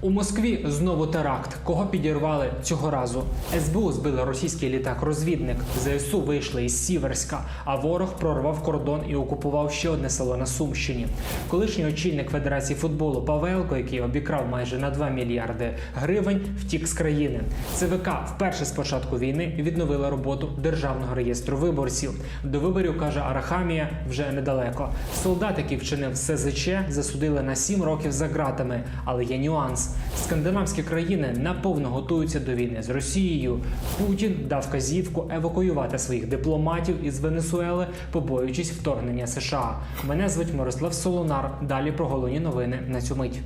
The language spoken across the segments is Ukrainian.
У Москві знову теракт. Кого підірвали цього разу? СБУ збили російський літак-розвідник. ЗСУ вийшли із Сіверська, а ворог прорвав кордон і окупував ще одне село на Сумщині. Колишній очільник Федерації футболу Павелко, який обікрав майже на 2 мільярди гривень, втік з країни. ЦВК вперше з початку війни відновила роботу державного реєстру виборців. До виборів каже Арахамія вже недалеко. Солдат, який вчинив СЗЧ, засудили на 7 років за ґратами. Але є нюанс: скандинавські країни наповно готуються до війни з Росією. Путін дав казівку евакуювати своїх дипломатів із Венесуели, побоюючись вторгнення США. Мене звуть Мирослав Солонар. Далі про головні новини на цю мить.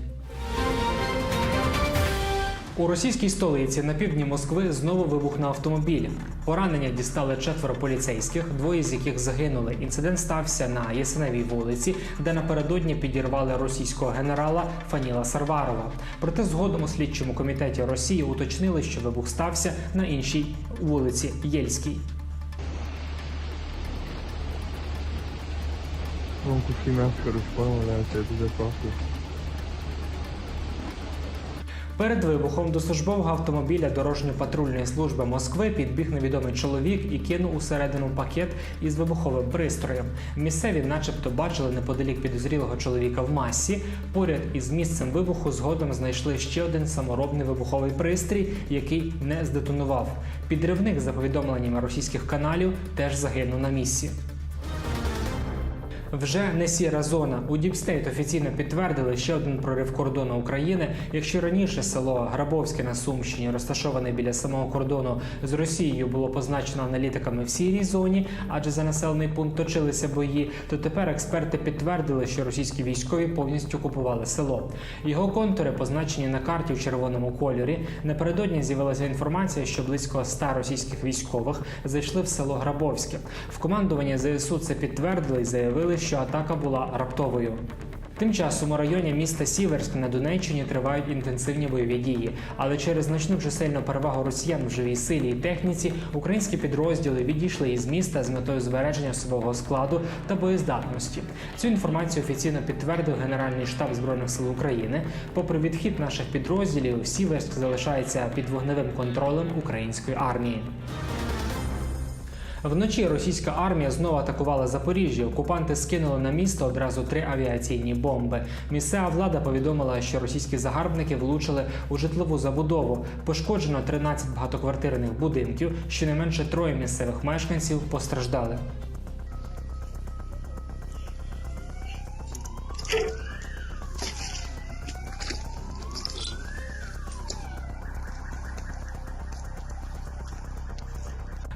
У російській столиці на півдні Москви знову вибухнув автомобіль. Поранення дістали четверо поліцейських, двоє з яких загинули. Інцидент стався на Ясеневій вулиці, де напередодні підірвали російського генерала Фаніла Сарварова. Проте згодом у слідчому комітеті Росії уточнили, що вибух стався на іншій вулиці Єльській. Короче, понял, валяются, это за пахнет. Перед вибухом до службового автомобіля дорожньо-патрульної служби Москви підбіг невідомий чоловік і кинув усередину пакет із вибуховим пристроєм. Місцеві, начебто, бачили неподалік підозрілого чоловіка в масі. Поряд із місцем вибуху згодом знайшли ще один саморобний вибуховий пристрій, який не здетонував. Підривник, за повідомленнями російських каналів, теж загинув на місці. Вже не сіра зона. У Діпстейт офіційно підтвердили ще один прорив кордону України. Якщо раніше село Грабовське на Сумщині, розташоване біля самого кордону з Росією, було позначено аналітиками в сірій зоні, адже за населений пункт точилися бої, то тепер експерти підтвердили, що російські військові повністю окупували село. Його контури позначені на карті в червоному кольорі. Напередодні з'явилася інформація, що близько ста російських військових зайшли в село Грабовське. В командуванні ЗСУ це підтвердили і заявили, що атака була раптовою. Тим часом у районі міста Сіверськ на Донеччині тривають інтенсивні бойові дії, але через значну чисельну перевагу росіян в живій силі і техніці українські підрозділи відійшли із міста з метою збереження особового складу та боєздатності. Цю інформацію офіційно підтвердив Генеральний штаб збройних сил України. Попри відхід наших підрозділів, Сіверськ залишається під вогневим контролем української армії. Вночі російська армія знову атакувала Запоріжжя. Окупанти скинули на місто одразу три авіаційні бомби. Місцева влада повідомила, що російські загарбники влучили у житлову забудову. Пошкоджено 13 багатоквартирних будинків. Щонайменше троє місцевих мешканців постраждали.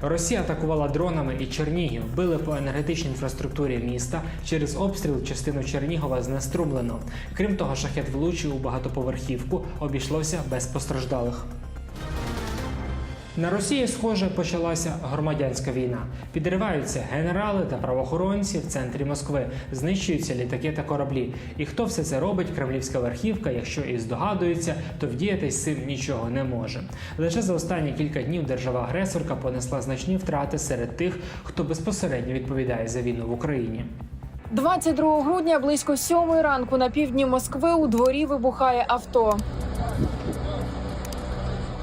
Росія атакувала дронами і Чернігів, били по енергетичній інфраструктурі міста. Через обстріл частину Чернігова знеструмлено. Крім того, шахет влучив у багатоповерхівку, обійшлося без постраждалих. На Росії, схоже, почалася громадянська війна. Підриваються генерали та правоохоронці в центрі Москви, знищуються літаки та кораблі. І хто все це робить? Кремлівська верхівка, якщо і здогадується, то вдіяти з цим нічого не може. Лише за останні кілька днів держава-агресорка понесла значні втрати серед тих, хто безпосередньо відповідає за війну в Україні. 22 грудня близько сьомої ранку на півдні Москви у дворі вибухає авто.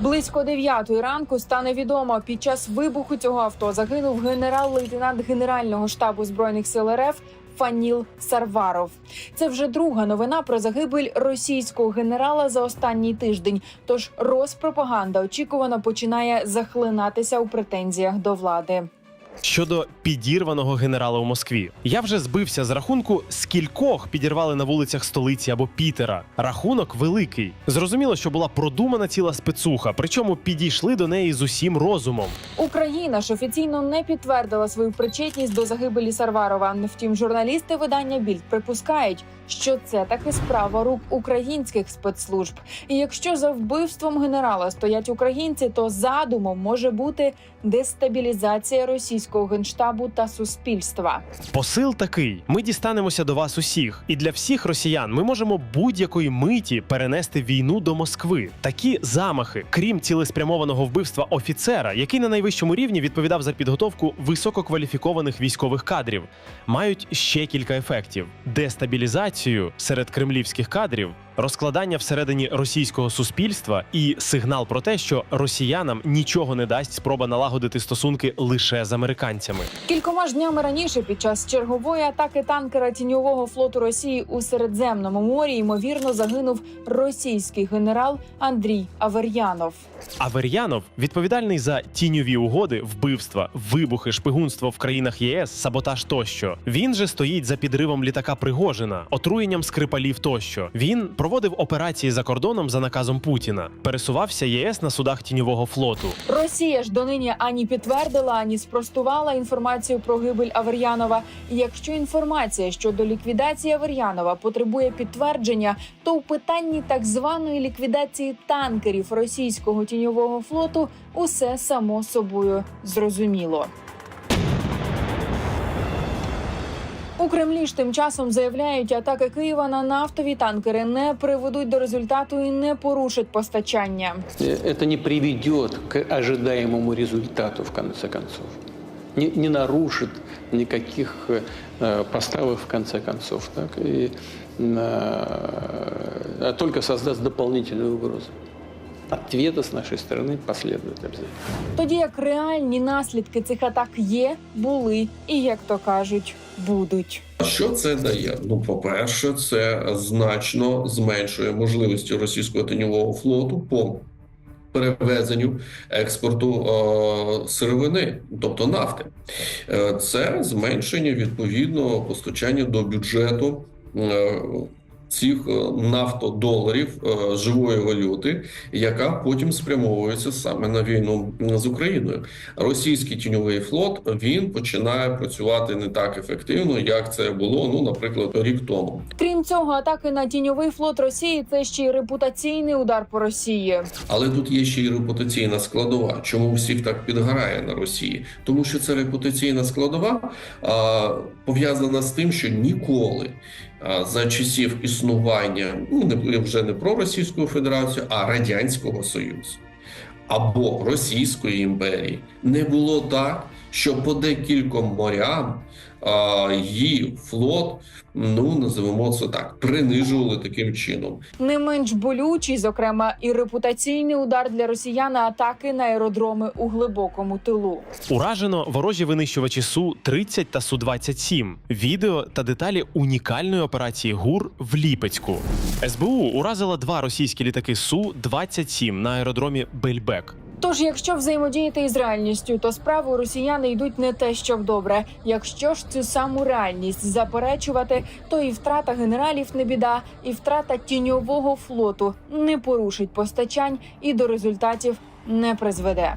Близько дев'ятої ранку стане відомо, під час вибуху цього авто загинув генерал-лейтенант Генерального штабу збройних сил РФ Фаніл Сарваров. Це вже друга новина про загибель російського генерала за останній тиждень. Тож розпропаганда очікувано починає захлинатися у претензіях до влади. Щодо підірваного генерала у Москві, я вже збився з рахунку, скількох підірвали на вулицях столиці або Пітера. Рахунок великий. Зрозуміло, що була продумана ціла спецуха, причому підійшли до неї з усім розумом. Україна ж офіційно не підтвердила свою причетність до загибелі Сарварова. Втім, журналісти видання Більд припускають, що це таки справа рук українських спецслужб. І якщо за вбивством генерала стоять українці, то задумом може бути дестабілізація російського генштабу та суспільства. Посил такий: ми дістанемося до вас усіх, і для всіх росіян ми можемо будь-якої миті перенести війну до Москви. Такі замахи, крім цілеспрямованого вбивства офіцера, який на найвищому рівні відповідав за підготовку висококваліфікованих військових кадрів, мають ще кілька ефектів: дестабілізацію серед кремлівських кадрів. Розкладання всередині російського суспільства і сигнал про те, що росіянам нічого не дасть спроба налагодити стосунки лише з американцями. Кількома ж днями раніше, під час чергової атаки танкера тіньового флоту Росії у Середземному морі, ймовірно, загинув російський генерал Андрій Авер'янов. Авер'янов відповідальний за тіньові угоди, вбивства, вибухи, шпигунство в країнах ЄС, саботаж тощо. Він же стоїть за підривом літака Пригожина, отруєнням скрипалів тощо. Він проводив операції за кордоном за наказом Путіна, пересувався ЄС на судах тіньового флоту. Росія ж донині ані підтвердила, ані спростувала інформацію про гибель Авер'янова. І якщо інформація щодо ліквідації Авер'янова потребує підтвердження, то у питанні так званої ліквідації танкерів російського тіньового флоту усе само собою зрозуміло. У Кремлі ж тим часом заявляють, атаки Києва на нафтові танкери не приведуть до результату і не порушать постачання. Э, это не приведет к ожидаемому результату в конце концов. Не, не нарушит никаких э, поставок в конце концов. Так, и, э, а только создаст дополнительную угрозу. Ответа с нашей стороны последует обязательно. Тоді як реальні наслідки цих атак є, були і, як то кажуть, будуть. Що це дає? Ну, по-перше, це значно зменшує можливості російського тенівого флоту по перевезенню експорту е, сировини, тобто нафти. Е, це зменшення відповідно постачання до бюджету. е, Цих е, нафтодоларів е, живої валюти, яка потім спрямовується саме на війну з Україною. Російський тіньовий флот він починає працювати не так ефективно, як це було, ну, наприклад, рік тому. Крім цього, атаки на тіньовий флот Росії це ще й репутаційний удар по Росії. Але тут є ще й репутаційна складова. Чому всіх так підгорає на Росії? Тому що ця репутаційна складова а, пов'язана з тим, що ніколи за часів існування ну не вже не про Російську Федерацію, а Радянського Союзу. Або Російської імперії. Не було так, що по декільком морям а, її флот, ну називемо це так, принижували таким чином. Не менш болючий, зокрема, і репутаційний удар для росіян атаки на аеродроми у глибокому тилу. Уражено ворожі винищувачі су 30 та су 27 Відео та деталі унікальної операції ГУР в Ліпецьку. СБУ уразила два російські літаки су 27 на аеродромі Бельбек. Тож, якщо взаємодіяти із реальністю, то справи у росіяни йдуть не те, що добре. Якщо ж цю саму реальність заперечувати, то і втрата генералів не біда, і втрата тіньового флоту не порушить постачань і до результатів не призведе.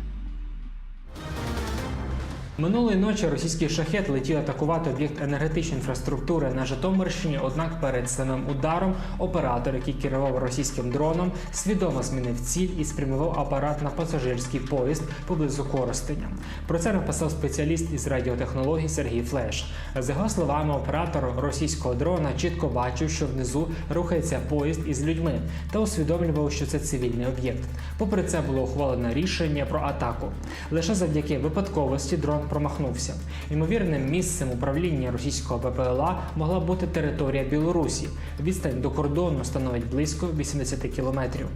Минулої ночі російський шахет летів атакувати об'єкт енергетичної інфраструктури на Житомирщині. Однак перед самим ударом оператор, який керував російським дроном, свідомо змінив ціль і спрямував апарат на пасажирський поїзд поблизу Коростеня. Про це написав спеціаліст із радіотехнологій Сергій Флеш. За його словами, оператор російського дрона чітко бачив, що внизу рухається поїзд із людьми, та усвідомлював, що це цивільний об'єкт. Попри це було ухвалено рішення про атаку. Лише завдяки випадковості дрон промахнувся. Ймовірним місцем управління російського ППЛА могла бути територія Білорусі. Відстань до кордону становить близько 80 кілометрів.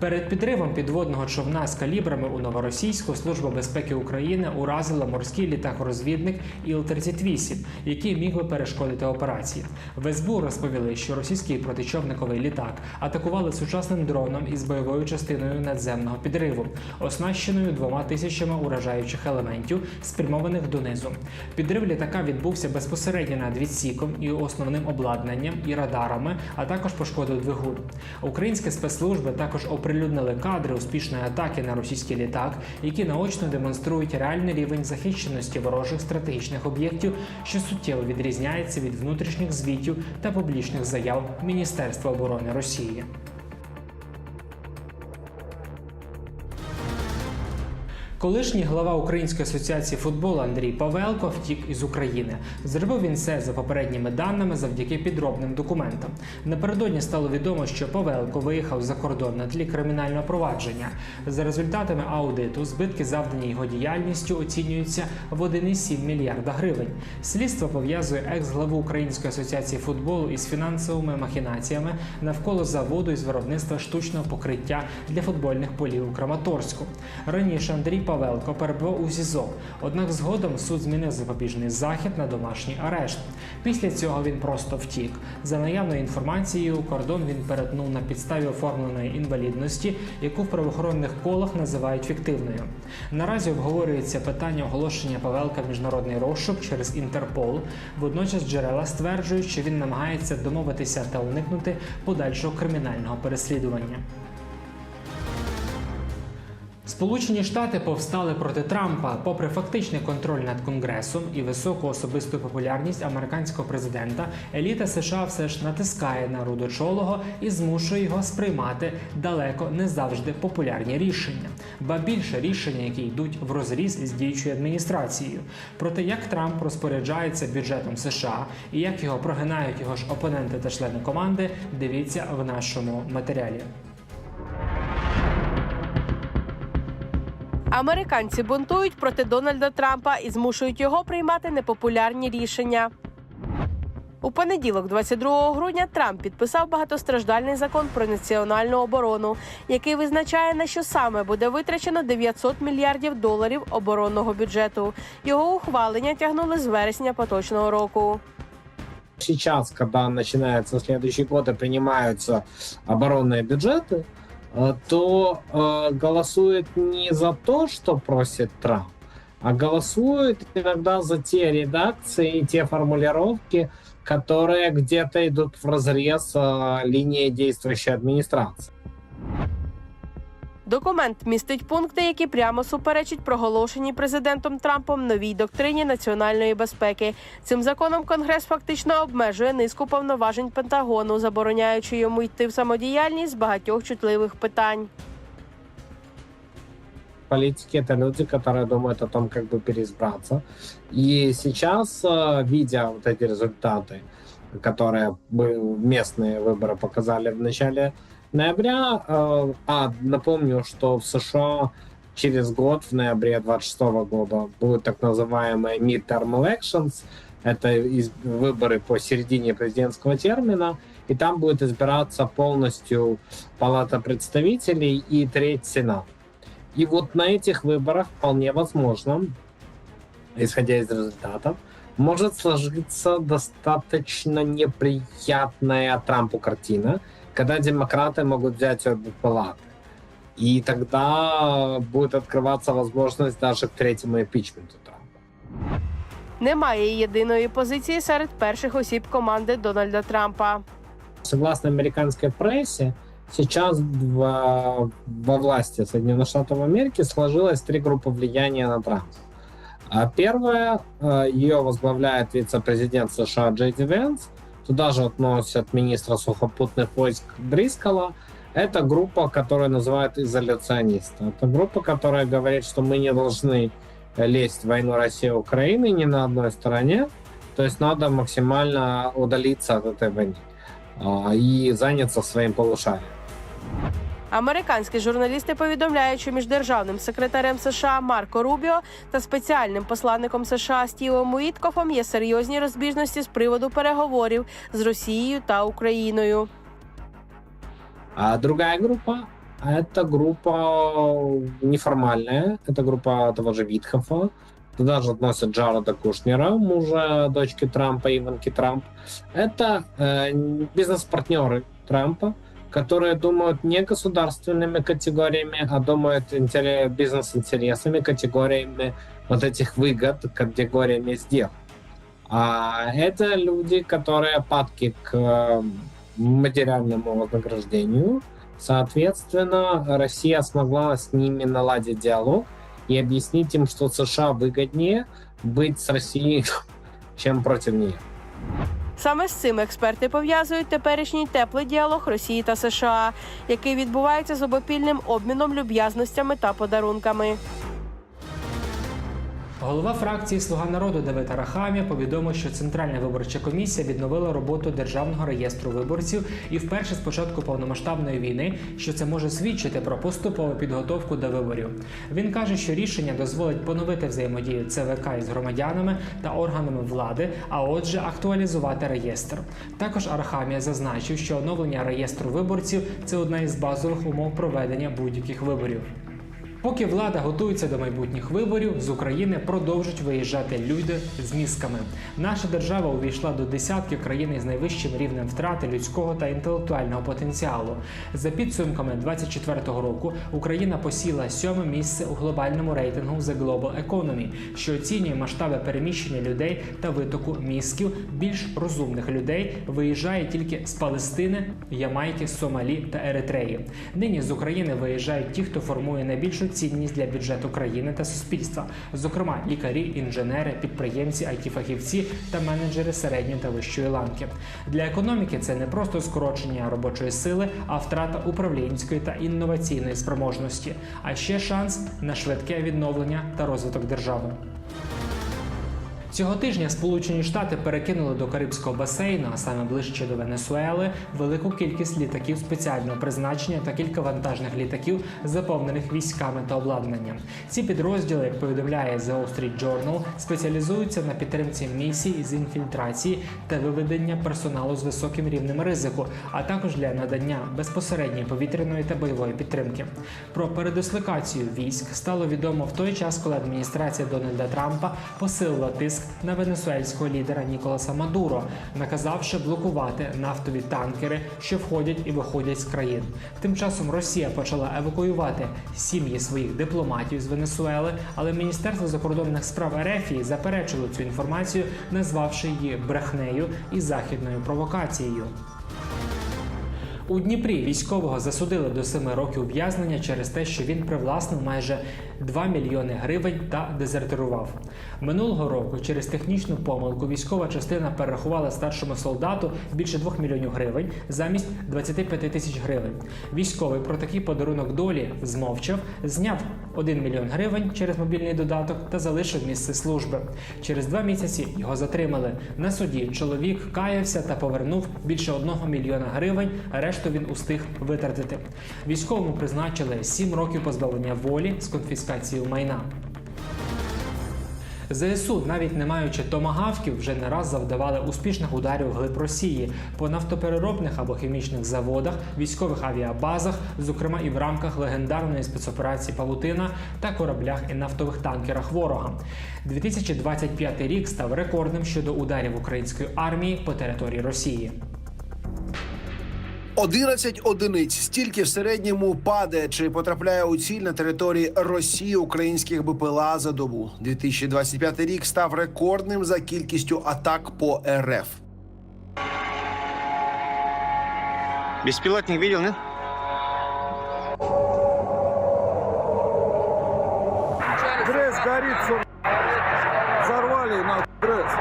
Перед підривом підводного човна з калібрами у Новоросійську Служба безпеки України уразила морський літак-розвідник Іл-38, який міг би перешкодити операції. В СБУ розповіли, що російський протичовниковий літак атакували сучасним дроном із бойовою частиною надземного підриву, оснащеною двома тисячами уражаючих елементів, спрямованих донизу. Підрив літака відбувся безпосередньо над відсіком і основним обладнанням і радарами, а також пошкодив двигун. Українські спецслужби також оприлюднили кадри успішної атаки на російський літак, які наочно демонструють реальний рівень захищеності ворожих стратегічних об'єктів, що суттєво відрізняється від внутрішніх звітів та публічних заяв Міністерства оборони Росії. Колишній глава Української асоціації футболу Андрій Павелко втік із України. Зробив він це за попередніми даними завдяки підробним документам. Напередодні стало відомо, що Павелко виїхав за кордон на тлі кримінального провадження. За результатами аудиту, збитки, завдані його діяльністю, оцінюються в 1,7 мільярда гривень. Слідство пов'язує екс-главу Української асоціації футболу із фінансовими махінаціями навколо заводу із виробництва штучного покриття для футбольних полів у Краматорську. Раніше Андрій Павелко перебував у СІЗО, однак згодом суд змінив запобіжний захід на домашній арешт. Після цього він просто втік. За наявною інформацією, кордон він перетнув на підставі оформленої інвалідності, яку в правоохоронних колах називають фіктивною. Наразі обговорюється питання оголошення Павелка в міжнародний розшук через Інтерпол. Водночас джерела стверджують, що він намагається домовитися та уникнути подальшого кримінального переслідування. Сполучені Штати повстали проти Трампа, попри фактичний контроль над Конгресом і високу особисту популярність американського президента. Еліта США все ж натискає на рудочолого і змушує його сприймати далеко не завжди популярні рішення, ба більше рішення, які йдуть в розріз з діючою адміністрацією. Про те, як Трамп розпоряджається бюджетом США і як його прогинають його ж опоненти та члени команди, дивіться в нашому матеріалі. Американці бунтують проти Дональда Трампа і змушують його приймати непопулярні рішення. У понеділок, 22 грудня, Трамп підписав багатостраждальний закон про національну оборону, який визначає на що саме буде витрачено 900 мільярдів доларів оборонного бюджету. Його ухвалення тягнули з вересня поточного року. сейчас, когда начинается следующий год и принимаются оборонные бюджеты, э, то э, голосует не за то, что просит Трамп, а голосует иногда за те редакции и те формулировки, которые где-то идут в разрез э, линии действующей администрации. Документ містить пункти, які прямо суперечать проголошеній президентом Трампом новій доктрині національної безпеки. Цим законом Конгрес фактично обмежує низку повноважень Пентагону, забороняючи йому йти в самодіяльність з багатьох чутливих питань. Политики это люди, которые думают о том, как бы переизбраться. И сейчас, э, видя вот эти результаты, которые бы- местные выборы показали в начале ноября, э, а напомню, что в США через год, в ноябре 26 года, будут так называемые midterm elections, это выборы по середине президентского термина, и там будет избираться полностью Палата представителей и треть Сенат. И вот на этих выборах вполне возможно, исходя из результатов, может сложиться достаточно неприятная Трампу картина, когда демократы могут взять обе палаты. И тогда будет открываться возможность даже к третьему импичменту Трампа. Немає єдиної позиції серед перших осіб команди Дональда Трампа. Согласно американской прессе, сейчас во, во власти Соединенных Штатов Америки сложилось три группы влияния на Трампа. А Первая, э, ее возглавляет вице-президент США Джей Ди Венс. Туда же относят министра сухопутных войск Дрискала. Это группа, которую называют изоляционисты. Это группа, которая говорит, что мы не должны лезть в войну России и Украины ни на одной стороне. То есть надо максимально удалиться от этой войны а, и заняться своим полушарием. Американські журналісти повідомляють, що між державним секретарем США Марко Рубіо та спеціальним посланником США Стівом Уіткофом є серйозні розбіжності з приводу переговорів з Росією та Україною. А другая группа — это группа неформальная. Это группа того же Витхофа. Туда же относят Джареда Кушнера, мужа дочки Трампа, Иванки Трамп. Это э, бизнес-партнеры Трампа, которые думают не государственными категориями, а думают интере- бизнес-интересами, категориями вот этих выгод, категориями сделок. А это люди, которые падки к э, материальному вознаграждению. Соответственно, Россия смогла с ними наладить диалог и объяснить им, что США выгоднее быть с Россией, чем против нее. Саме з цим експерти пов'язують теперішній теплий діалог Росії та США, який відбувається з обопільним обміном люб'язностями та подарунками. Голова фракції Слуга народу Давид Арахамія повідомив, що Центральна виборча комісія відновила роботу державного реєстру виборців і вперше з початку повномасштабної війни, що це може свідчити про поступову підготовку до виборів. Він каже, що рішення дозволить поновити взаємодію ЦВК із громадянами та органами влади, а отже, актуалізувати реєстр. Також Арахамія зазначив, що оновлення реєстру виборців це одна із базових умов проведення будь-яких виборів. Поки влада готується до майбутніх виборів, з України продовжують виїжджати люди з мізками. Наша держава увійшла до десятки країн із найвищим рівнем втрати людського та інтелектуального потенціалу. За підсумками 2024 року Україна посіла сьоме місце у глобальному рейтингу The Global Economy, що оцінює масштаби переміщення людей та витоку мізків. Більш розумних людей виїжджає тільки з Палестини, Ямайки, Сомалі та Еритреї. Нині з України виїжджають ті, хто формує найбільшу цінність для бюджету країни та суспільства, зокрема лікарі, інженери, підприємці, IT-фахівці та менеджери середньої та вищої ланки. Для економіки це не просто скорочення робочої сили, а втрата управлінської та інноваційної спроможності, а ще шанс на швидке відновлення та розвиток держави. Цього тижня Сполучені Штати перекинули до Карибського басейну, а саме ближче до Венесуели, велику кількість літаків спеціального призначення та кілька вантажних літаків, заповнених військами та обладнанням. Ці підрозділи, як повідомляє The Wall Street Journal, спеціалізуються на підтримці місій з інфільтрації та виведення персоналу з високим рівнем ризику, а також для надання безпосередньої повітряної та бойової підтримки. Про передислокацію військ стало відомо в той час, коли адміністрація Дональда Трампа посилила тиск на венесуельського лідера Ніколаса Мадуро, наказавши блокувати нафтові танкери, що входять і виходять з країн. Тим часом Росія почала евакуювати сім'ї своїх дипломатів з Венесуели, але Міністерство закордонних справ РФ заперечило цю інформацію, назвавши її брехнею і західною провокацією. У Дніпрі військового засудили до 7 років ув'язнення через те, що він привласнив майже 2 мільйони гривень та дезертирував. Минулого року через технічну помилку військова частина перерахувала старшому солдату більше 2 мільйонів гривень замість 25 тисяч гривень. Військовий про такий подарунок долі змовчав, зняв 1 мільйон гривень через мобільний додаток та залишив місце служби. Через два місяці його затримали. На суді чоловік каявся та повернув більше 1 мільйона гривень. Решту він устиг витратити. Військовому призначили 7 років позбавлення волі з конфіскацією майна. ЗСУ, навіть не маючи томагавків, вже не раз завдавали успішних ударів глиб Росії по нафтопереробних або хімічних заводах, військових авіабазах, зокрема і в рамках легендарної спецоперації Павутина та кораблях і нафтових танкерах ворога. 2025 рік став рекордним щодо ударів української армії по території Росії. 11 одиниць стільки в середньому падає чи потрапляє у ціль на території Росії українських БПЛА за добу. 2025 рік став рекордним за кількістю атак по РФ. Беспилотник видел, нет? Гресс горит. Взорвали, нахуй, Гресс.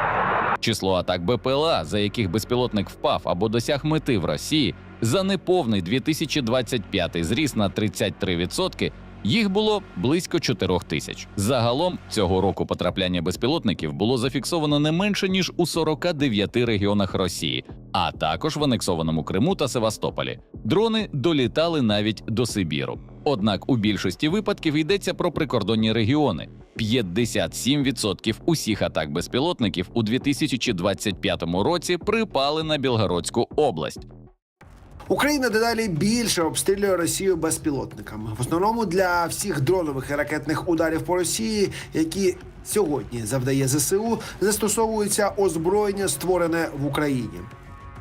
Число атак БПЛА, за яких безпілотник впав або досяг мети в Росії, за неповний 2025 зріс на 33%, їх було близько 4 тисяч. Загалом цього року потрапляння безпілотників було зафіксовано не менше ніж у 49 регіонах Росії, а також в анексованому Криму та Севастополі. Дрони долітали навіть до Сибіру. Однак у більшості випадків йдеться про прикордонні регіони. 57% усіх атак безпілотників у 2025 році припали на Білгородську область. Україна дедалі більше обстрілює Росію безпілотниками. В основному для всіх дронових і ракетних ударів по Росії, які сьогодні завдає ЗСУ, застосовується озброєння, створене в Україні.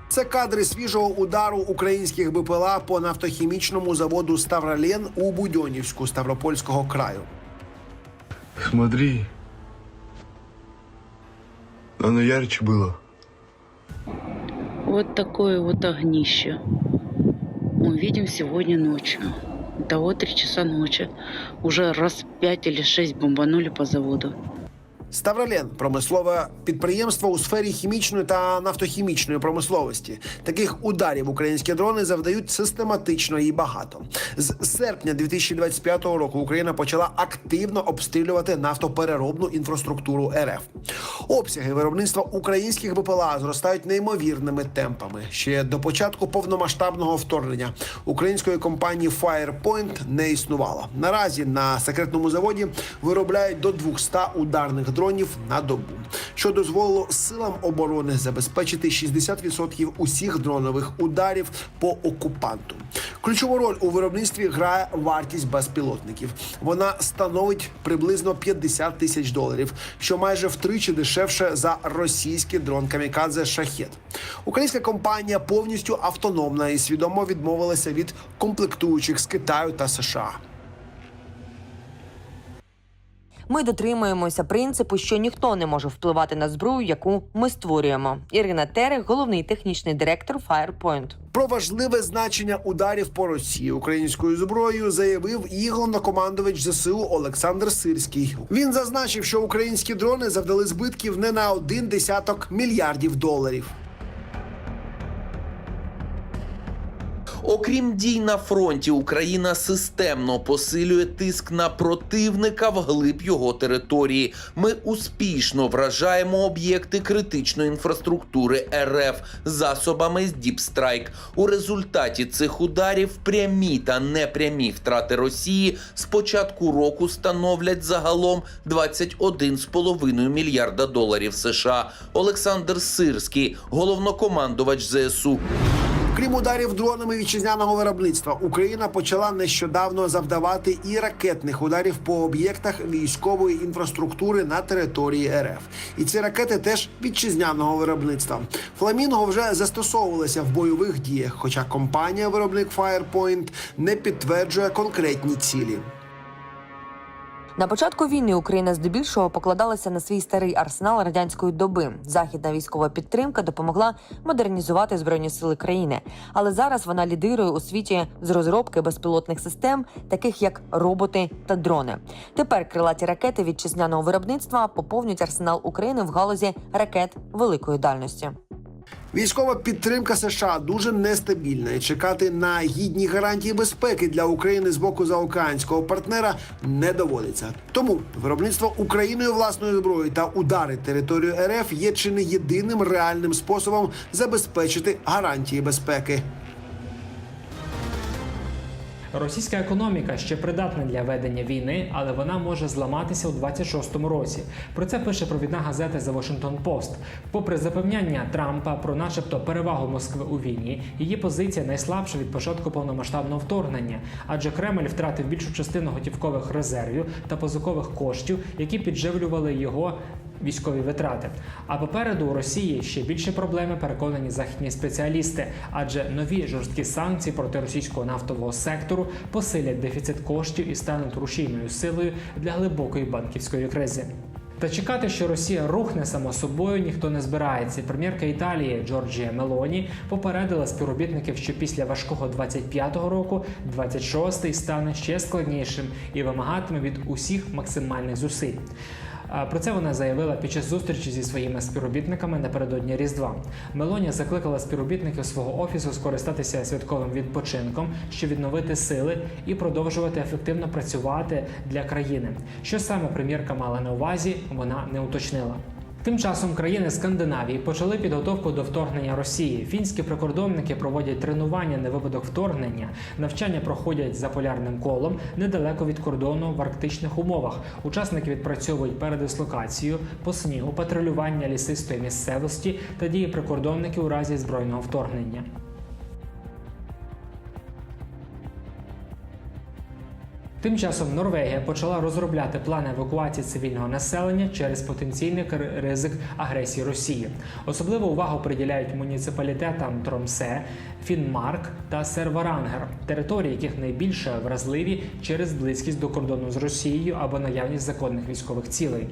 Це кадри свіжого удару українських БПЛА по нафтохімічному заводу Ставролен у Будьонівську Ставропольського краю. Смотри. Оно ярче было. Вот такое вот огнище мы видим сегодня ночью. До 3 часа ночи. Уже раз пять или шесть бомбанули по заводу. Ставролен промислове підприємство у сфері хімічної та нафтохімічної промисловості. Таких ударів українські дрони завдають систематично і багато. З серпня 2025 року Україна почала активно обстрілювати нафтопереробну інфраструктуру РФ. Обсяги виробництва українських БПЛА зростають неймовірними темпами. Ще до початку повномасштабного вторгнення української компанії Firepoint не існувало. Наразі на секретному заводі виробляють до 200 ударних дронів на добу, що дозволило силам оборони забезпечити 60% усіх дронових ударів по окупанту. Ключову роль у виробництві грає вартість безпілотників. Вона становить приблизно 50 тисяч доларів, що майже втричі дешевше за російський дрон Камікадзе Шахет. Українська компанія повністю автономна і свідомо відмовилася від комплектуючих з Китаю та США. Ми дотримуємося принципу, що ніхто не може впливати на зброю, яку ми створюємо. Ірина Терех, головний технічний директор Firepoint. Про важливе значення ударів по Росії українською зброєю заявив і головнокомандувач ЗСУ Олександр Сирський. Він зазначив, що українські дрони завдали збитків не на один десяток мільярдів доларів. Окрім дій на фронті, Україна системно посилює тиск на противника вглиб його території. Ми успішно вражаємо об'єкти критичної інфраструктури РФ засобами з Діпстрайк. У результаті цих ударів прямі та непрямі втрати Росії з початку року становлять загалом 21,5 мільярда доларів США. Олександр Сирський, головнокомандувач ЗСУ. Крім ударів дронами вітчизняного виробництва, Україна почала нещодавно завдавати і ракетних ударів по об'єктах військової інфраструктури на території РФ. І ці ракети теж вітчизняного виробництва. Фламінго вже застосовувалися в бойових діях, хоча компанія-виробник Firepoint не підтверджує конкретні цілі. На початку війни Україна здебільшого покладалася на свій старий арсенал радянської доби. Західна військова підтримка допомогла модернізувати збройні сили країни, але зараз вона лідирує у світі з розробки безпілотних систем, таких як роботи та дрони. Тепер крилаті ракети вітчизняного виробництва поповнюють арсенал України в галузі ракет великої дальності. Військова підтримка США дуже нестабільна і чекати на гідні гарантії безпеки для України з боку заокеанського партнера не доводиться. Тому виробництво Україною власної зброї та удари територію РФ є чи не єдиним реальним способом забезпечити гарантії безпеки. Російська економіка ще придатна для ведення війни, але вона може зламатися у 26-му році. Про це пише провідна газета The Washington Post. Попри запевняння Трампа про, начебто, перевагу Москви у війні, її позиція найслабша від початку повномасштабного вторгнення, адже Кремль втратив більшу частину готівкових резервів та позикових коштів, які підживлювали його військові витрати. А попереду у Росії ще більше проблеми переконані західні спеціалісти, адже нові жорсткі санкції проти російського нафтового сектору посилять дефіцит коштів і стануть рушійною силою для глибокої банківської кризи. Та чекати, що Росія рухне само собою, ніхто не збирається. Прем'єрка Італії Джорджія Мелоні попередила співробітників, що після важкого 25-го року 26-й стане ще складнішим і вимагатиме від усіх максимальних зусиль. Про це вона заявила під час зустрічі зі своїми співробітниками напередодні Різдва. Мелонія закликала співробітників свого офісу скористатися святковим відпочинком, щоб відновити сили і продовжувати ефективно працювати для країни. Що саме прем'єрка мала на увазі, вона не уточнила. Тим часом країни Скандинавії почали підготовку до вторгнення Росії. Фінські прикордонники проводять тренування на випадок вторгнення. Навчання проходять за полярним колом недалеко від кордону в арктичних умовах. Учасники відпрацьовують передислокацію по снігу, патрулювання лісистої місцевості та дії прикордонників у разі збройного вторгнення. Тим часом Норвегія почала розробляти плани евакуації цивільного населення через потенційний ризик агресії Росії. Особливу увагу приділяють муніципалітетам Тромсе, Фінмарк та Серварангер, території яких найбільше вразливі через близькість до кордону з Росією або наявність законних військових цілей.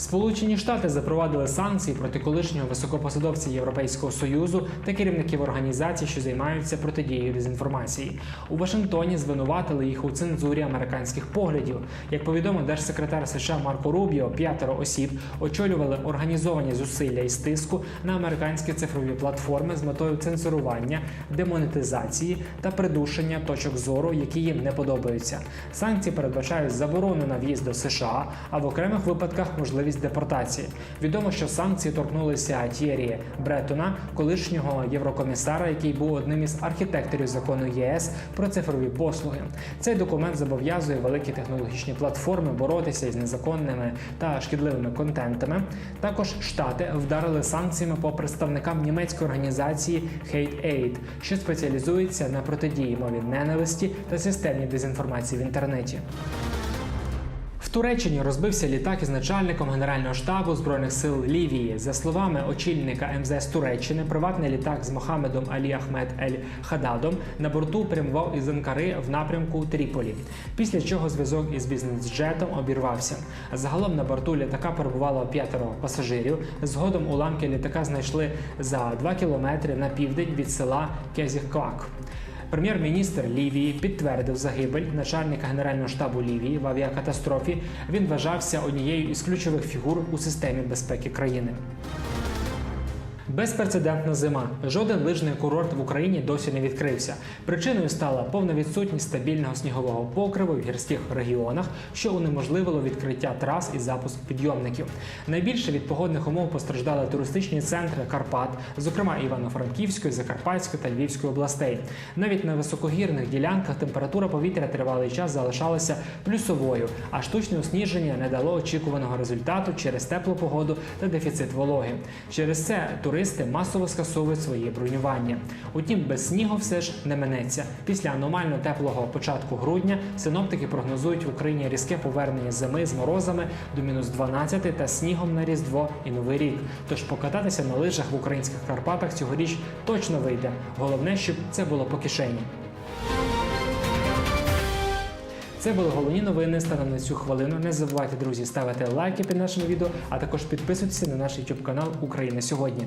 Сполучені Штати запровадили санкції проти колишнього високопосадовця Європейського союзу та керівників організацій, що займаються протидією дезінформації. У Вашингтоні звинуватили їх у цензурі американських поглядів. Як повідомив держсекретар США Марко Рубіо, п'ятеро осіб очолювали організовані зусилля і стиску на американські цифрові платформи з метою цензурування, демонетизації та придушення точок зору, які їм не подобаються. Санкції передбачають заборону на в'їзд до США, а в окремих випадках можливість депортації. Відомо, що санкції торкнулися Тєрі Бретона, колишнього єврокомісара, який був одним із архітекторів закону ЄС про цифрові послуги. Цей документ зобов'язує великі технологічні платформи боротися із незаконними та шкідливими контентами. Також штати вдарили санкціями по представникам німецької організації Hate Aid, що спеціалізується на протидії мові ненависті та системній дезінформації в інтернеті. В Туреччині розбився літак із начальником Генерального штабу збройних сил Лівії. За словами очільника МЗС Туреччини, приватний літак з Мохамедом Алі Ахмед Ель Хададом на борту прямував із Анкари в напрямку Тріполі. Після чого зв'язок із бізнес-джетом обірвався. Загалом на борту літака перебувало п'ятеро пасажирів. Згодом уламки літака знайшли за 2 кілометри на південь від села Кезіхквак. Прем'єр-міністр Лівії підтвердив загибель начальника генерального штабу Лівії в авіакатастрофі. Він вважався однією із ключових фігур у системі безпеки країни. Безпрецедентна зима. Жоден лижний курорт в Україні досі не відкрився. Причиною стала повна відсутність стабільного снігового покриву в гірських регіонах, що унеможливило відкриття трас і запуск підйомників. Найбільше від погодних умов постраждали туристичні центри Карпат, зокрема Івано-Франківської, Закарпатської та Львівської областей. Навіть на високогірних ділянках температура повітря тривалий час залишалася плюсовою, а штучне осніження не дало очікуваного результату через теплу погоду та дефіцит вологи. Через це туристи масово скасовують своє бронювання. Утім, без снігу все ж не минеться. Після аномально теплого початку грудня синоптики прогнозують в Україні різке повернення зими з морозами до мінус 12 та снігом на Різдво і Новий рік. Тож покататися на лижах в українських Карпатах цьогоріч точно вийде. Головне, щоб це було по кишені. Це були головні новини станом на цю хвилину. Не забувайте, друзі, ставити лайки під нашим відео, а також підписуйтесь на наш YouTube канал Україна сьогодні.